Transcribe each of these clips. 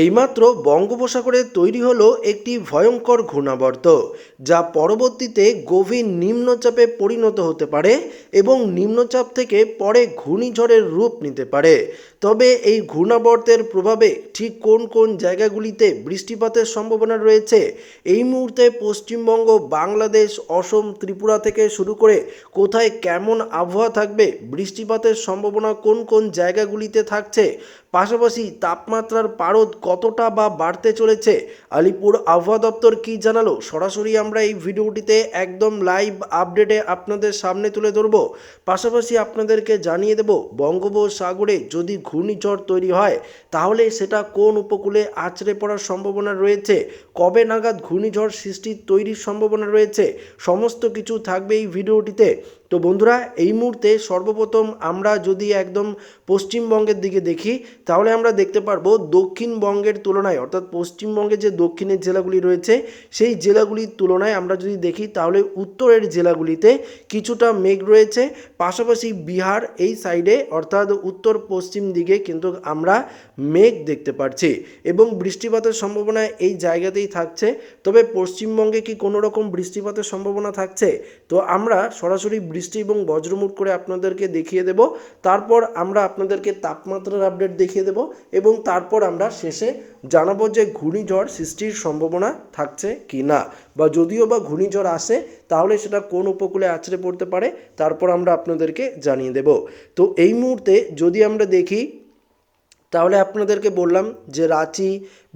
এইমাত্র বঙ্গোপসাগরে তৈরি হলো একটি ভয়ঙ্কর ঘূর্ণাবর্ত, যা পরবর্তীতে গভীর নিম্নচাপে পরিণত হতে পারে এবং নিম্নচাপ থেকে পরে ঘূর্ণিঝড়ের রূপ নিতে পারে। তবে এই ঘূর্ণাবর্তের প্রভাবে ঠিক কোন কোন জায়গাগুলিতে বৃষ্টিপাতের সম্ভাবনা রয়েছে, এই মুহূর্তে পশ্চিমবঙ্গ, বাংলাদেশ, অসম, ত্রিপুরা থেকে শুরু করে কোথায় কেমন আবহাওয়া থাকবে, বৃষ্টিপাতের সম্ভাবনা কোন কোন জায়গাগুলিতে থাকছে পাশাপাশি তাপমাত্রার পারদ কতটা বা বাড়তে চলেছে? আলিপুর আবহাওয়া দপ্তর কি জানালো? সরাসরি আমরা এই ভিডিওটিতে একদম লাইভ আপডেটে আপনাদের সামনে তুলে ধরব। পাশাপাশি আপনাদেরকে জানিয়ে দেব, বঙ্গোপসাগরে যদি ঘূর্ণিঝড় তৈরি হয়, তাহলে সেটা কোন উপকূলে আছড়ে পড়ার সম্ভাবনা রয়েছে? কবে নাগাদ ঘূর্ণিঝড় সৃষ্টির তৈরির সম্ভাবনা রয়েছে? সমস্ত কিছু থাকবে এই ভিডিওটিতে। তো বন্ধুরা, এই মুহূর্তে সর্বপ্রথম আমরা যদি একদম পশ্চিমবঙ্গের দিকে দেখি, তাহলে আমরা দেখতে পারব দক্ষিণবঙ্গের তুলনায়, অর্থাৎ পশ্চিমবঙ্গের যে দক্ষিণের জেলাগুলি রয়েছে, সেই জেলাগুলির তুলনায় আমরা যদি দেখি, তাহলে উত্তরের জেলাগুলিতে কিছুটা মেঘ রয়েছে। পাশাপাশি বিহার এই সাইডে, অর্থাৎ উত্তর পশ্চিম দিকে কিন্তু আমরা মেঘ দেখতে পাচ্ছি এবং বৃষ্টিপাতের সম্ভাবনা এই জায়গাতেই থাকছে। তবে পশ্চিমবঙ্গে কি কোনো রকম বৃষ্টিপাতের সম্ভাবনা থাকছে? তো আমরা সরাসরি বৃষ্টি এবং বজ্রমুট করে আপনাদেরকে দেখিয়ে দেব। তারপর আমরা আপনাদেরকে তাপমাত্রার আপডেট দেখিয়ে দেব এবং তারপর আমরা শেষে জানাব যে ঘূর্ণিঝড় সৃষ্টির সম্ভাবনা থাকছে কি না বা যদিও বা ঘূর্ণিঝড় আসে, তাহলে সেটা কোন উপকূলে আছড়ে পড়তে পারে, তারপর আমরা আপনাদেরকে জানিয়ে দেব। তো এই মুহূর্তে যদি আমরা দেখি, তাহলে আপনাদেরকে বললাম যে রাঁচি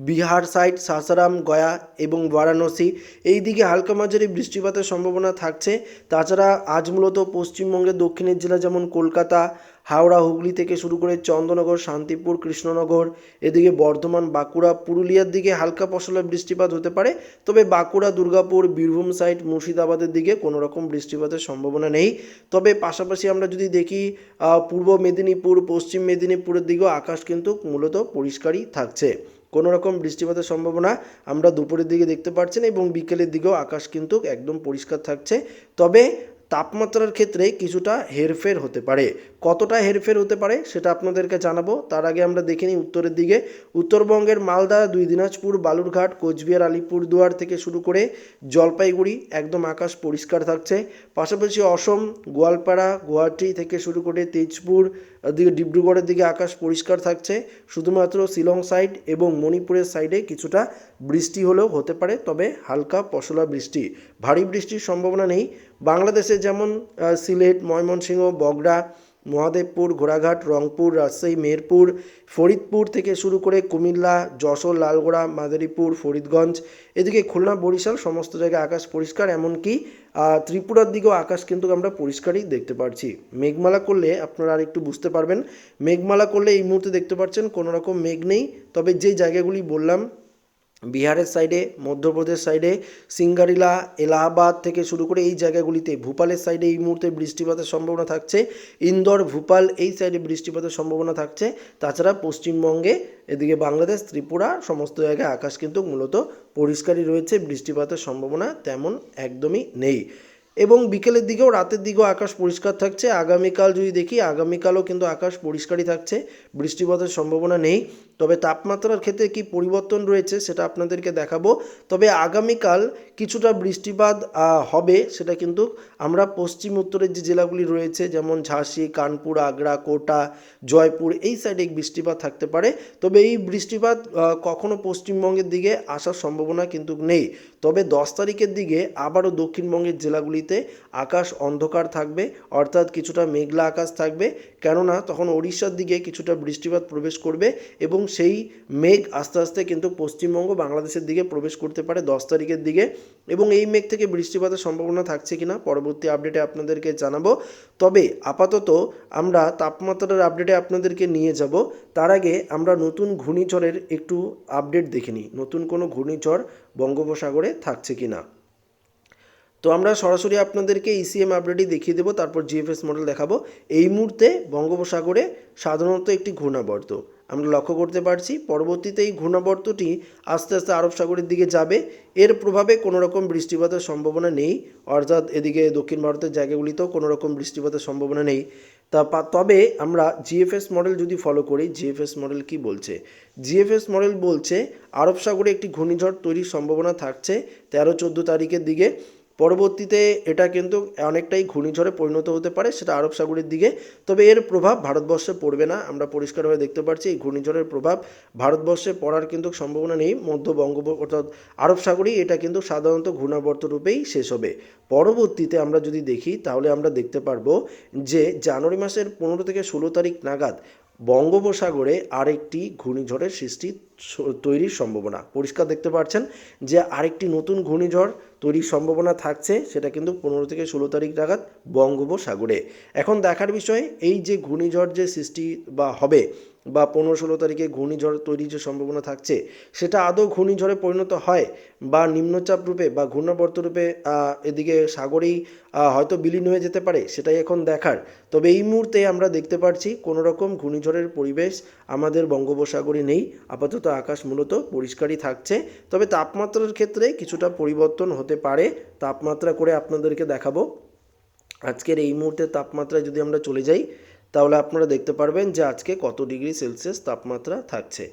বিহার সাইড, সাসারাম, গয়া এবং বারাণসী। এই দিকে হালকা মাঝারি বৃষ্টিপাতের সম্ভাবনা থাকছে। তাছাড়া আজ মূলত পশ্চিমবঙ্গের দক্ষিণের জেলা যেমন কলকাতা, হাওড়া, হুগলি থেকে শুরু করে চন্দননগর, শান্তিপুর, কৃষ্ণনগর, এদিকে বর্ধমান, বাঁকুড়া, পুরুলিয়ার দিকে হালকা পশলা বৃষ্টিপাত হতে পারে। তবে বাঁকুড়া, দুর্গাপুর, বীরভূম সাইড, মুর্শিদাবাদের দিকে কোনো রকম বৃষ্টিপাতের সম্ভাবনা নেই। তবে পাশাপাশি আমরা যদি দেখি পূর্ব মেদিনীপুর, পশ্চিম মেদিনীপুরের দিকেও আকাশ কিন্তু মূলত পরিষ্কারই থাকছে। কোনো রকম বৃষ্টিপাতের সম্ভাবনা আমরা দুপুরের দিকে দেখতে পাচ্ছি না এবং বিকেলের দিকেও আকাশ কিন্তু একদম পরিষ্কার থাকছে। তবে তাপমাত্রার ক্ষেত্রে কিছুটা হেরফের হতে পারে। কতটা হেরফের হতে পারে সেটা আপনাদেরকে জানাব। তার আগে আমরা দেখে নিই উত্তরের দিকে। উত্তরবঙ্গের মালদা, দুই দিনাজপুর, বালুরঘাট, কোচবিহার আলিপুরদুয়ার থেকে শুরু করে জলপাইগুড়ি একদম আকাশ পরিষ্কার থাকছে। পাশাপাশি অসম, গোয়ালপাড়া, গুয়াহাটি থেকে শুরু করে তেজপুর দিকে ডিব্রুগড়ের দিকে আকাশ পরিষ্কার থাকছে। শুধুমাত্র শিলং সাইড এবং মণিপুরের সাইডে কিছুটা বৃষ্টি হলেও হতে পারে, তবে হালকা পশলা বৃষ্টি। ভারী বৃষ্টির সম্ভাবনা নেই। বাংলাদেশে যেমন সিলেট, ময়মনসিংহ, বগড়া মহাদেবপুর, ঘোড়াঘাট, রংপুর, রাজশাহী মেহেরপুর ফরিদপুর থেকে শুরু করে কুমিল্লা, যশোর, লালগোড়া, মাদারীপুর, ফরিদগঞ্জ, এদিকে খুলনা, বরিশাল, সমস্ত জায়গায় আকাশ পরিষ্কার, এমনকি ত্রিপুরার দিকেও আকাশ কিন্তু আমরা পরিষ্কারই দেখতে পাচ্ছি মেঘমালা করলে আপনারা আর একটু বুঝতে পারবেন। মেঘমালা করলে এই মুহূর্তে দেখতে পাচ্ছেন কোনো রকম মেঘ নেই, তবে যে জায়গাগুলি বললাম বিহারের সাইডে মধ্যপ্রদেশ সাইডে সিঙ্গারিলা, এলাহাবাদ থেকে শুরু করে এই জায়গাগুলিতে, ভূপালের সাইডে এই মুহূর্তে বৃষ্টিপাতের সম্ভাবনা থাকছে। ইন্দোর, ভূপাল এই সাইডে বৃষ্টিপাতের সম্ভাবনা থাকছে। তাছাড়া পশ্চিমবঙ্গে, এদিকে বাংলাদেশ, ত্রিপুরা, সমস্ত জায়গায় আকাশ কিন্তু মূলত পরিষ্কারই রয়েছে। বৃষ্টিপাতের সম্ভাবনা তেমন একদমই নেই। এবং বিকেলের দিকেও রাতের দিকেও আকাশ পরিষ্কার থাকছে। আগামীকাল যদি দেখি, আগামীকালও কিন্তু আকাশ পরিষ্কারই থাকছে। বৃষ্টিপাতের সম্ভাবনা নেই। তবে তাপমাত্রার ক্ষেত্রে কি পরিবর্তন রয়েছে সেটা আপনাদেরকে দেখাবো। তবে আগামীকাল কিছুটা বৃষ্টিপাত হবে, সেটা কিন্তু আমরা পশ্চিম উত্তরের যে জেলাগুলি রয়েছে, যেমন ঝাঁসি, কানপুর, আগ্রা, কোটা, জয়পুর, এই সাইডে বৃষ্টিপাত থাকতে পারে। তবে এই বৃষ্টিপাত কখনো পশ্চিমবঙ্গের দিকে আসার সম্ভাবনা কিন্তু নেই। তবে দশ তারিখের দিকে আবারও দক্ষিণবঙ্গের জেলাগুলিতে আকাশ অন্ধকার থাকবে, অর্থাৎ কিছুটা মেঘলা আকাশ থাকবে। কেননা তখন ওড়িশার দিকে কিছুটা বৃষ্টিপাত প্রবেশ করবে এবং সেই মেঘ আস্তে আস্তে কিন্তু পশ্চিমবঙ্গ বাংলাদেশের দিকে প্রবেশ করতে পারে দশ তারিখের দিকে। এবং এই মেঘ থেকে বৃষ্টিপাতের সম্ভাবনা থাকছে কিনা পরবর্তী আপডেটে আপনাদেরকে জানাব। তবে আপাতত আমরা তাপমাত্রার আপডেটে আপনাদেরকে নিয়ে যাব। তার আগে আমরা নতুন ঘূর্ণিঝড়ের একটু আপডেট দেখে নিই। নতুন কোনো ঘূর্ণিঝড় বঙ্গোপসাগরে থাকছে কিনা। তো আমরা সরাসরি আপনাদেরকে ইসিএম আপডেটই দেখিয়ে দেবো, তারপর জিএফএস মডেল দেখাবো। এই মুহূর্তে বঙ্গোপসাগরে সাধারণত একটি ঘূর্ণাবর্ত। আমরা লক্ষ্য করতে পারছি, পরবর্তীতে এই ঘূর্ণাবর্তটি আস্তে আস্তে আরব সাগরের দিকে যাবে। এর প্রভাবে কোনো রকম বৃষ্টিপাতের সম্ভাবনা নেই, অর্থাৎ এদিকে দক্ষিণ ভারতের জায়গাগুলিতেও কোনো রকম বৃষ্টিপাতের সম্ভাবনা নেই। তা তবে আমরা জিএফএস মডেল যদি ফলো করি, জিএফএস মডেল কি বলছে? জিএফএস মডেল বলছে, আরব সাগরে একটি ঘূর্ণিঝড় তৈরির সম্ভাবনা থাকছে তেরো চোদ্দ তারিখের দিকে। পরবর্তীতে এটা কিন্তু অনেকটাই ঘূর্ণিঝড়ে পরিণত হতে পারে, সেটা আরব সাগরের দিকে। তবে এর প্রভাব ভারতবর্ষে পড়বে না। আমরা পরিষ্কারভাবে দেখতে পাচ্ছি এই ঘূর্ণিঝড়ের প্রভাব ভারতবর্ষে পড়ার কিন্তু সম্ভাবনা নেই। মধ্য বঙ্গোপ, অর্থাৎ আরব সাগরেই এটা কিন্তু সাধারণত ঘূর্ণাবর্ত রূপেই শেষ হবে। পরবর্তীতে আমরা যদি দেখি, তাহলে আমরা দেখতে পারব যে জানুয়ারি মাসের পনেরো থেকে ষোলো তারিখ নাগাদ বঙ্গোপসাগরে আরেকটি ঘূর্ণিঝড়ের সৃষ্টি তৈরির সম্ভাবনা। পরিষ্কার দেখতে পাচ্ছেন যে আরেকটি নতুন ঘূর্ণিঝড় তৈরির সম্ভাবনা থাকছে, সেটা কিন্তু পনেরো থেকে ষোলো তারিখ নাগাদ বঙ্গোপসাগরে। এখন দেখার বিষয়, এই যে ঘূর্ণিঝড় যে সৃষ্টি বা হবে বা পনেরো ষোলো তারিখে ঘূর্ণিঝড় তৈরির যে সম্ভাবনা থাকছে, সেটা আদৌ ঘূর্ণিঝড়ে পরিণত হয় বা নিম্নচাপ রূপে বা ঘূর্ণাবর্ত রূপে এদিকে সাগরেই হয়তো বিলীন হয়ে যেতে পারে, সেটাই এখন দেখার। তবে এই মুহূর্তে আমরা দেখতে পাচ্ছি কোনো রকম ঘূর্ণিঝড়ের পরিবেশ আমাদের বঙ্গোপসাগরে নেই। আপাতত আকাশ মূলত পরিষ্কারই থাকছে। তবে তাপমাত্রার ক্ষেত্রে কিছুটা পরিবর্তন হতে পারে। তাপমাত্রা করে আপনাদেরকে দেখাবো। আজকের এই মুহূর্তে তাপমাত্রায় যদি আমরা চলে যাই তাহলে আপনারা দেখতে পারবেন যে আজকে কত ডিগ্রি সেলসিয়াস তাপমাত্রা থাকছে।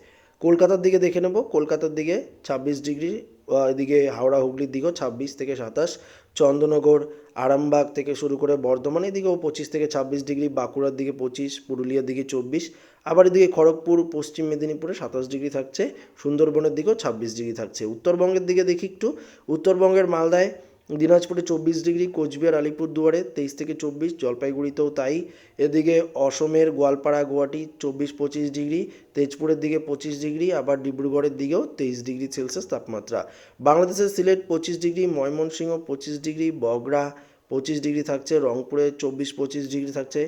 কলকাতার দিকে দেখে নেব। কলকাতার দিকে ছাব্বিশ ডিগ্রি এদিকে হাওড়া হুগলির দিকেও ছাব্বিশ থেকে সাতাশ, চন্দ্রনগর, আরামবাগ থেকে শুরু করে বর্ধমান এদিকেও পঁচিশ থেকে ছাব্বিশ ডিগ্রি, বাঁকুড়ার দিকে পঁচিশ, পুরুলিয়ার দিকে চব্বিশ, আবার এদিকে খড়গপুর, পশ্চিম মেদিনীপুরে সাতাশ ডিগ্রি থাকছে, সুন্দরবনের দিকেও ছাব্বিশ ডিগ্রি থাকছে। উত্তরবঙ্গের দিকে দেখি একটু। উত্তরবঙ্গের মালদায় দিনাজপুরে চব্বিশ ডিগ্রি, কোচবিহার, আলিপুরদুয়ারে তেইশ থেকে চব্বিশ, জলপাইগুড়িতেও তাই। এদিকে অসমের গোয়ালপাড়া, গুয়াহাটি চব্বিশ, পঁচিশ ডিগ্রি, তেজপুরের দিকে পঁচিশ ডিগ্রি, আবার ডিব্রুগড়ের দিকেও তেইশ ডিগ্রি সেলসিয়াস তাপমাত্রা। বাংলাদেশের সিলেট পঁচিশ ডিগ্রি, ময়মনসিংহ পঁচিশ ডিগ্রি, বগড়া পঁচিশ ডিগ্রি থাকছে, রংপুরে চব্বিশ, পঁচিশ ডিগ্রি থাকছে,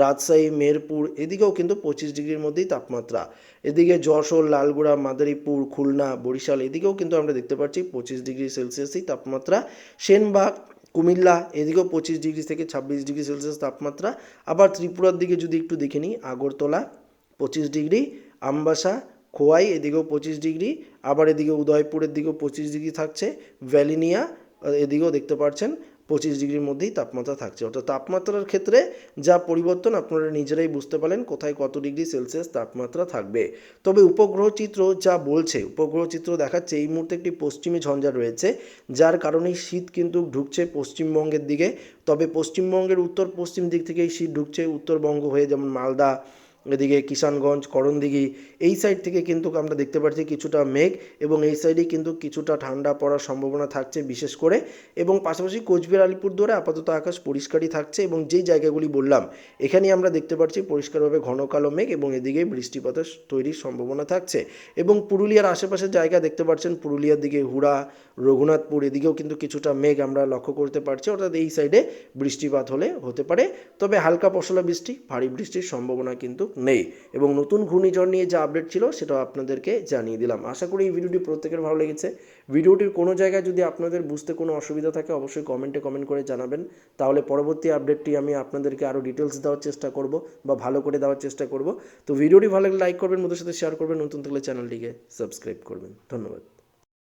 রাজশাহী, মেরপুর, এদিকেও কিন্তু পঁচিশ ডিগ্রির মধ্যেই তাপমাত্রা। এদিকে যশোর, লালগুড়া, মাদারীপুর, খুলনা, বরিশাল, এদিকেও কিন্তু আমরা দেখতে পাচ্ছি পঁচিশ ডিগ্রি সেলসিয়াসই তাপমাত্রা। সেনবাগ, কুমিল্লা, এদিকেও পঁচিশ ডিগ্রি থেকে ছাব্বিশ ডিগ্রি সেলসিয়াস তাপমাত্রা। আবার ত্রিপুরার দিকে যদি একটু দেখে নিই, আগরতলা পঁচিশ ডিগ্রি, আমবাসা, খোয়াই, এদিকেও পঁচিশ ডিগ্রি, আবার এদিকে উদয়পুরের দিকেও পঁচিশ ডিগ্রি থাকছে, ভ্যালিনিয়া, এদিকেও দেখতে পাচ্ছেন। পঁচিশ ডিগ্রির মধ্যেই তাপমাত্রা থাকছে। অর্থাৎ তাপমাত্রার ক্ষেত্রে যা পরিবর্তন আপনারা নিজেরাই বুঝতে পারেন কোথায় কত ডিগ্রি সেলসিয়াস তাপমাত্রা থাকবে। তবে উপগ্রহ চিত্র যা বলছে, উপগ্রহ চিত্র দেখাচ্ছে এই মুহূর্তে একটি পশ্চিমী ঝঞ্ঝা রয়েছে, যার কারণে শীত কিন্তু ঢুকছে পশ্চিমবঙ্গের দিকে। তবে পশ্চিমবঙ্গের উত্তর পশ্চিম দিক থেকেই শীত ঢুকছে, উত্তরবঙ্গ হয়ে যেমন মালদা, এদিকে কিষানগঞ্জ, করণদিঘি এই সাইড থেকে কিন্তু আমরা দেখতে পাচ্ছি কিছুটা মেঘ এবং এই সাইডে কিন্তু কিছুটা ঠান্ডা পড়ার সম্ভাবনা থাকছে বিশেষ করে এবং পাশাপাশি কোচবিহার, আলিপুরদুয়ারে আপাতত আকাশ পরিষ্কারই থাকছে এবং যেই জায়গাগুলি বললাম, এখানেই আমরা দেখতে পাচ্ছি পরিষ্কারভাবে ঘন কালো মেঘ এবং এদিকে বৃষ্টিপাতের তৈরির সম্ভাবনা থাকছে এবং পুরুলিয়ার আশেপাশের জায়গা দেখতে পাচ্ছেন, পুরুলিয়ার দিকে হুড়া, রঘুনাথপুর এদিকেও কিন্তু কিছুটা মেঘ আমরা লক্ষ্য করতে পারছি, অর্থাৎ এই সাইডে বৃষ্টিপাত হলে হতে পারে, তবে হালকা পশলা বৃষ্টি, ভারী বৃষ্টির সম্ভাবনা কিন্তু নেই এবং নতুন ঘূর্ণিঝড় নিয়ে যে আপডেট ছিল, সেটা আপনাদেরকে জানিয়ে দিলাম। আশা করি এই ভিডিওটি প্রত্যেকের ভালো লেগেছে। ভিডিওটির কোনো জায়গায় যদি আপনাদের বুঝতে কোনো অসুবিধা থাকে, অবশ্যই কমেন্টে কমেন্ট করে জানাবেন। তাহলে পরবর্তী আপডেটটি আমি আপনাদেরকে আরও ডিটেলস দেওয়ার চেষ্টা করব বা ভালো করে দেওয়ার চেষ্টা করব। তো ভিডিওটি ভালো লাগলে লাইক করবেন, মধ্যে সাথে শেয়ার করবেন, নতুন থাকলে চ্যানেলটিকে সাবস্ক্রাইব করবেন। ধন্যবাদ।